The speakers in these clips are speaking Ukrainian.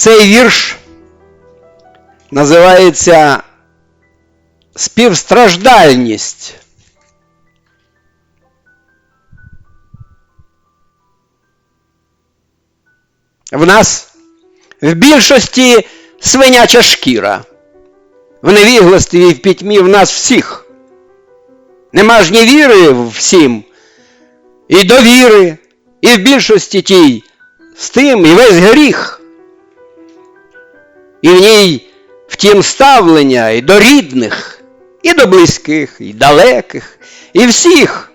Цей вірш називається Співстраждальність. В нас в більшості свиняча шкіра. В невігластві і в пітьмі в нас всіх. Нема ж ні віри всім, і довіри, і в більшості тій з тим і весь гріх. І в ній втім ставлення і до рідних, і до близьких, і далеких, і всіх.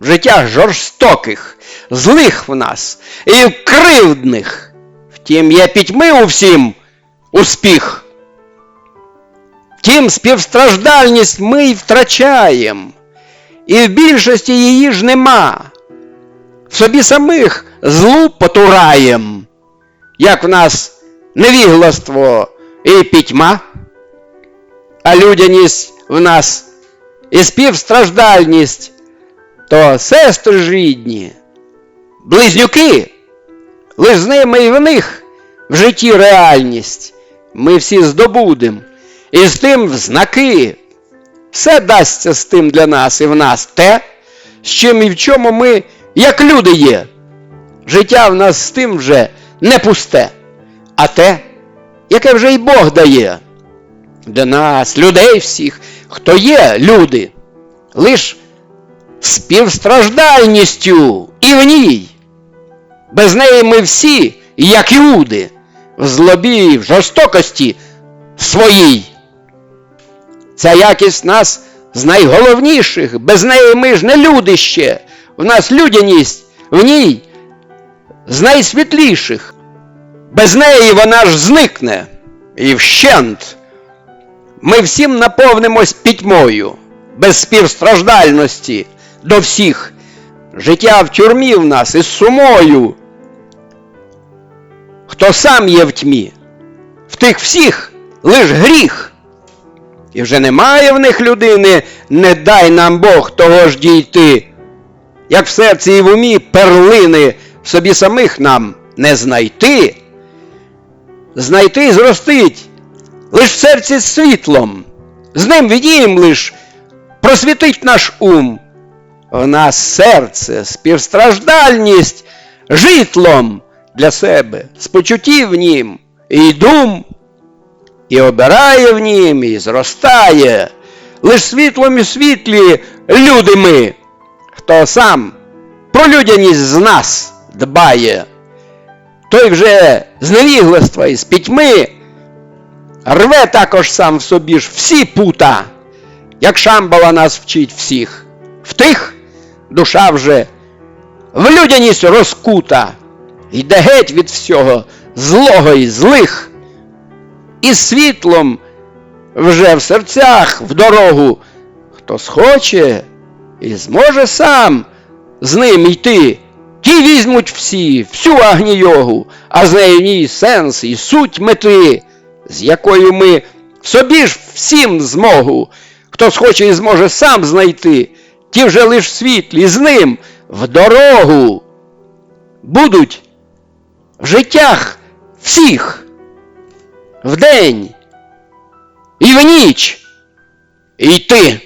В життях жорстоких, злих в нас, і кривдних. Втім, є пітьми у всім успіх. Втім, співстраждальність ми й втрачаєм, і в більшості її ж нема. В собі самих злу потураєм, як в нас невігластво і пітьма, а людяність в нас і співстраждальність, то сестри ж рідні, близнюки, лиш з ними і в них в житті реальність ми всі здобудем, і з тим в знаки. Все дасться з тим для нас і в нас те, з чим і в чому ми, як люди є. Життя в нас з тим вже не пусте, а те, яке вже й Бог дає. Для нас, людей всіх, хто є люди, лиш співстраждальністю і в ній. Без неї ми всі, як іуди, в злобі в жорстокості своїй. Ця якість нас з найголовніших, без неї ми ж не люди ще. В нас людяність в ній з найсвітліших. Без неї вона ж зникне і вщент. Ми всім наповнимось пітьмою, без співстраждальності до всіх. Життя в тюрмі в нас із сумою. Хто сам є в тьмі, в тих всіх лиш гріх. І вже немає в них людини, не дай нам Бог того ж дійти, як в серці і в умі перлини в собі самих нам не знайти, знайти зростить лиш в серці світлом, з ним відієм лиш просвітить наш ум. В нас серце, співстраждальність житлом для себе, спочуттів в нім. І дум і обирає в нім, і зростає, лиш світлом і світлі люди ми, хто сам про людяність з нас дбає, той вже з невігластва і з пітьми рве також сам в собі ж всі пута, як Шамбала нас вчить всіх, в тих душа вже в людяність розкута, йде геть від всього злого і злих і світлом вже в серцях в дорогу. Хто схоче і зможе сам з ним йти, ті візьмуть всі, всю агнійогу, а з нею ній сенс і суть мети, з якою ми в собі ж всім змогу. Хто схоче і зможе сам знайти, ті вже лиш світлі з ним в дорогу будуть в життях всіх вдень і в ніч йти.